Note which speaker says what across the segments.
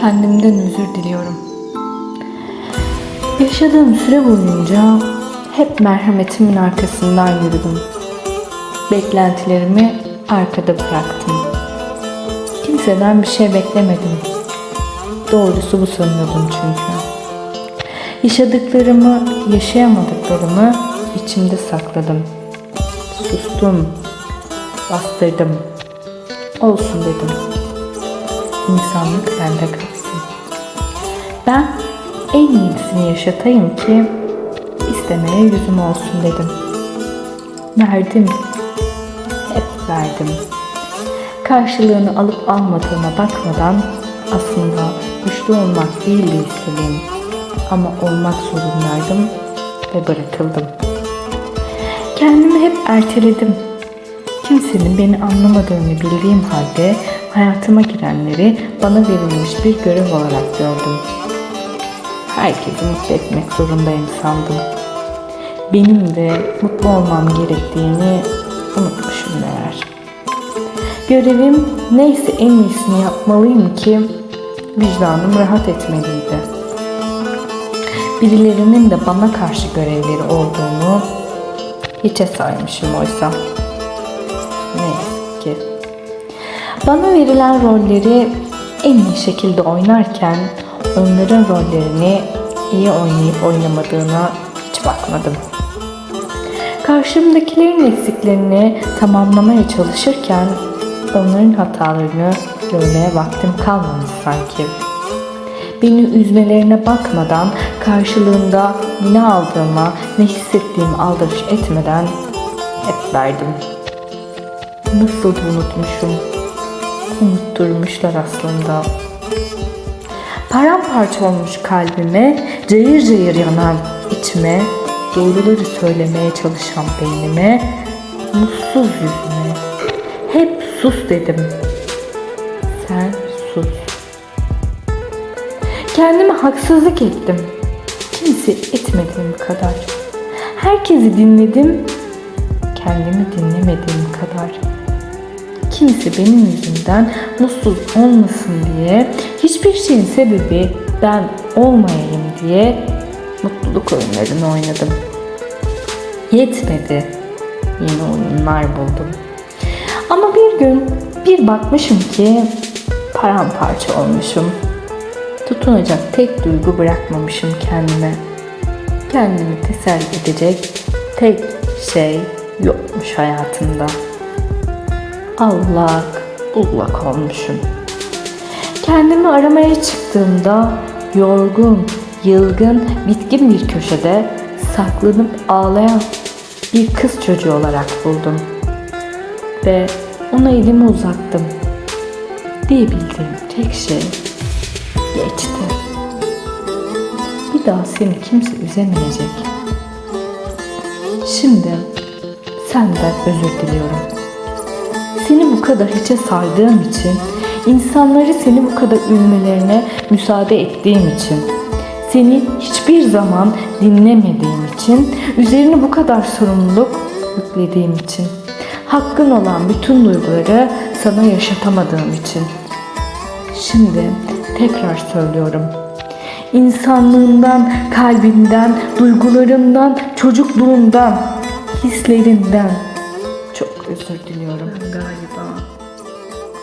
Speaker 1: Kendimden özür diliyorum. Yaşadığım süre boyunca hep merhametimin arkasından yürüdüm. Beklentilerimi arkada bıraktım. Kimseden bir şey beklemedim. Doğrusu bu sanıyordum çünkü. Yaşadıklarımı, yaşayamadıklarımı içimde sakladım. Sustum, bastırdım. Olsun dedim. İnsanlık bende kalsın. Ben en iyisini yaşatayım ki istemeye yüzüm olsun dedim. Verdim. Hep verdim. Karşılığını alıp almadığıma bakmadan aslında güçlü olmak değildi istediğim. Ama olmak zorundaydım ve bırakıldım. Kendimi hep erteledim. Kimsenin beni anlamadığını bildiğim halde hayatıma girenleri bana verilmiş bir görev olarak gördüm. Herkesi mutlu etmek zorundayım sandım. Benim de mutlu olmam gerektiğini unutmuşum meğer. Görevim neyse en iyisini yapmalıyım ki vicdanım rahat etmeliydi. Birilerinin de bana karşı görevleri olduğunu hiçe saymışım oysa. Bana verilen rolleri en iyi şekilde oynarken onların rollerini iyi oynayıp oynamadığına hiç bakmadım. Karşımdakilerin eksiklerini tamamlamaya çalışırken onların hatalarını görmeye vaktim kalmamış sanki. Beni üzmelerine bakmadan karşılığında ne aldığıma ne hissettiğimi aldırış etmeden hep verdim. Nasıl unutmuşum. Unutturmuşlar aslında. Paramparça olmuş kalbime, cayır cayır yanan içime, doğruları söylemeye çalışan beynime, mutsuz yüzüme. Hep sus dedim. Sen sus. Kendime haksızlık ettim. Kimse etmediğim kadar. Herkesi dinledim. Kendimi dinlemediğim kadar. Kimse benim yüzümden mutsuz olmasın diye, hiçbir şeyin sebebi ben olmayayım diye mutluluk oyunlarını oynadım. Yetmedi. Yeni oyunlar buldum. Ama bir gün bir bakmışım ki paramparça olmuşum. Tutunacak tek duygu bırakmamışım kendime. Kendimi teselli edecek tek şey yokmuş hayatımda. Allak bullak olmuşum. Kendimi aramaya çıktığımda yorgun, yılgın, bitkin bir köşede saklanıp ağlayan bir kız çocuğu olarak buldum. Ve ona elimi uzattım. Diyebildiğim tek şey geçti. Bir daha seni kimse üzemeyecek. Şimdi senden özür diliyorum. Seni bu kadar hiçe saydığım için, insanları seni bu kadar üzmelerine müsaade ettiğim için, seni hiçbir zaman dinlemediğim için, üzerine bu kadar sorumluluk yüklediğim için, hakkın olan bütün duyguları sana yaşatamadığım için. Şimdi tekrar söylüyorum. İnsanlığından, kalbinden, duygularından, çocukluğundan, hislerinden çok özür diliyorum.
Speaker 2: Ben galiba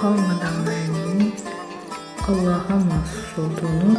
Speaker 2: almadan vermenin Allah'a mahsus olduğunu